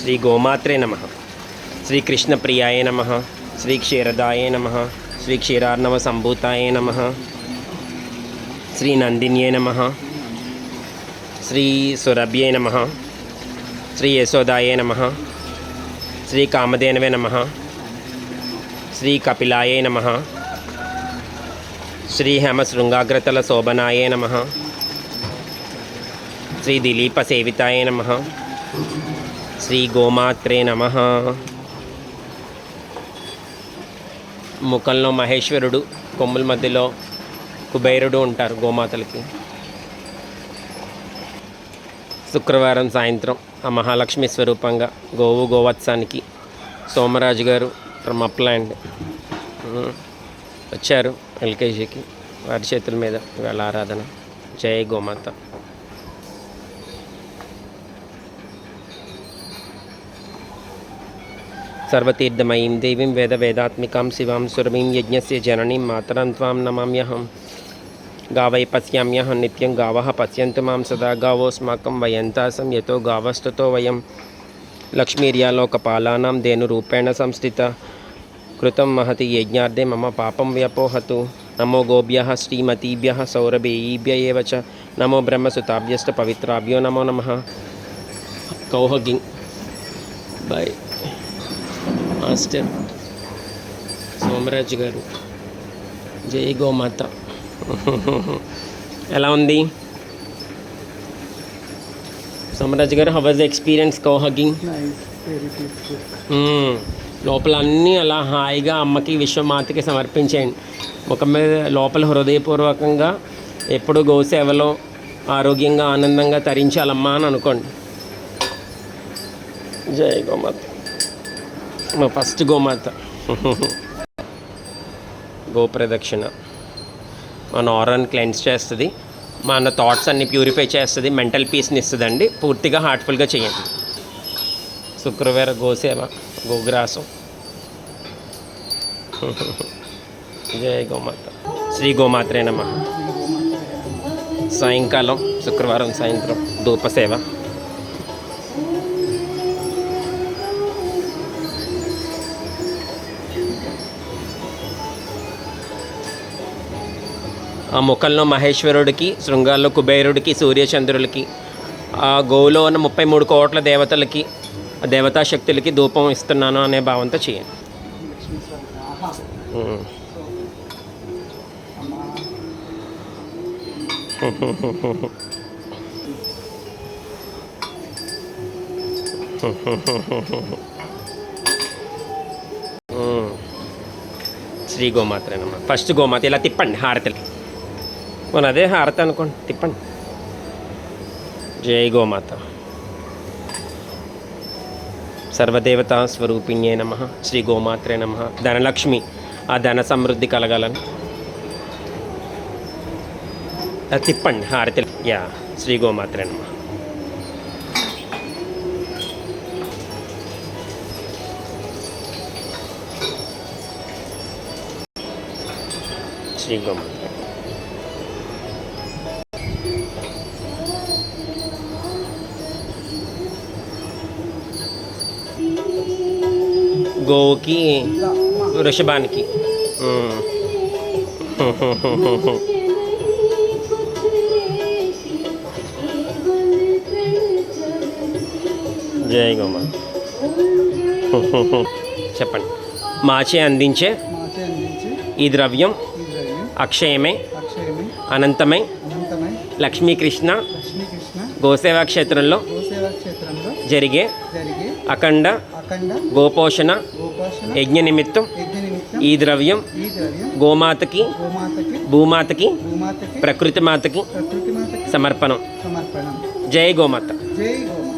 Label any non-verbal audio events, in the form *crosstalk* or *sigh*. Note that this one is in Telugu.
శ్రీ గోమాత్రే నమ శ్రీ కృష్ణప్రియాయ నమ శ్రీ క్షీరదాయ నమ శ్రీ క్షీరార్ణవ సంభూతాయ నమ శ్రీ నందిన్యే నమ శ్రీ సురభ్యే నమ శ్రీ యశోదాయ నమ శ్రీ కామధేనవే నమ శ్రీ కపిలాయ నమ శ్రీ హేమశృంగాగ్రతల శోభనాయ నమ శ్రీ దిలీప సేవితాయ నమ శ్రీ గోమాత్రే నమ. ముఖంలో మహేశ్వరుడు కొమ్ముల మధ్యలో కుబేరుడు ఉంటారు గోమాతలకి. శుక్రవారం సాయంత్రం ఆ మహాలక్ష్మి స్వరూపంగా గోవు గోవత్సానికి సోమరాజు గారు ఫ్రమ్ అప్లాండ్ వచ్చారు ఎల్కేజీకి. వారి చేతుల మీద ఇవాళ ఆరాధన. జై గోమాత. సర్వతీర్థమయీం దేవీం వేద వేదాత్మికాం శివాం సురమీం యజ్ఞస్య జననీం మాతరం త్వాం నమామ్యహం గావై పశ్యామ్యహం నిత్యం గావः పశ్యంతు మాం సదా గావోస్మాకం వయంతాసం యతో గావస్తుతో వయం లక్ష్మీర్యా లోకపాలానాం ధేనురూపేణ సంస్థిత కృతం మహతి యజ్ఞార్థే మమ పాపం వ్యపోహతు నమో గోభ్య శ్రీమతీభ్య సౌరభేయీభ్య ఏవ చ నమో బ్రహ్మసుతాభ్యష్ట పవిత్రాభ్యో నమో నమ cow hugging boy master Somaraju గారు. జై గోమాత. *laughs* ఎలా ఉంది? సోమరాజు గారు how was experience cow hugging beautiful. లోపల అన్నీ అలా హాయిగా అమ్మకి విశ్వమాతకి సమర్పించేయండి ముఖం మీద లోపల హృదయపూర్వకంగా ఎప్పుడు గోసేవలో ఆరోగ్యంగా ఆనందంగా తరించాలమ్మా అని అనుకోండి. జై గోమాత. మా ఫస్ట్ గోమాత. గోప్రదక్షిణ. మన ఆరాన్ క్లెన్స్ చేస్తుంది. మన థాట్స్ అన్ని ప్యూరిఫై చేస్తుంది. మెంటల్ పీస్ని ఇస్తుందండి. పూర్తిగా హార్ట్ఫుల్గా చేయండి. శుక్రవారం గోసేవ గోగ్రాసం. జయ గోమాత. శ్రీ గోమాత్రేనమ్మ సాయంకాలం శుక్రవారం సాయంత్రం ధూప ఆ ముఖంలో మహేశ్వరుడికి శృంగాల్లో కుబేరుడికి సూర్యచంద్రులకి ఆ గోవులో ఉన్న ముప్పై మూడు కోట్ల దేవతలకి దేవతా శక్తులకి ధూపం ఇస్తున్నాను అనే భావంతో చేయండి. శ్రీ గోమాత్రేనమ్మ ఫస్ట్ గోమాత ఇలా తిప్పండి హారతలు మన అదే హారతి అనుకోండి. తిప్పండి. జై గోమాత. సర్వదేవతా స్వరూపిణ్యే నమ. శ్రీ గోమాత్రే నమ. ధనలక్ష్మి ఆ ధన సమృద్ధి కలగాలని. తిప్పండి హారతి. యా శ్రీ గోమాత్రే నమ. శ్రీ గోమాత్ర గోవుకి వృషభానికి. జై గోమా. చెప్పండి. మాచే అందించే ఈ ద్రవ్యం అక్షయమే అనంతమై లక్ష్మీకృష్ణ గోసేవా క్షేత్రంలో జరిగే అఖండ గోపోషణ యజ్ఞ నిమిత్తం ఈ ద్రవ్యం గోమాతకి భూమాతకి ప్రకృతి మాతకి సమర్పణం. సమర్పణం. జై గోమాత. జై గోమాత.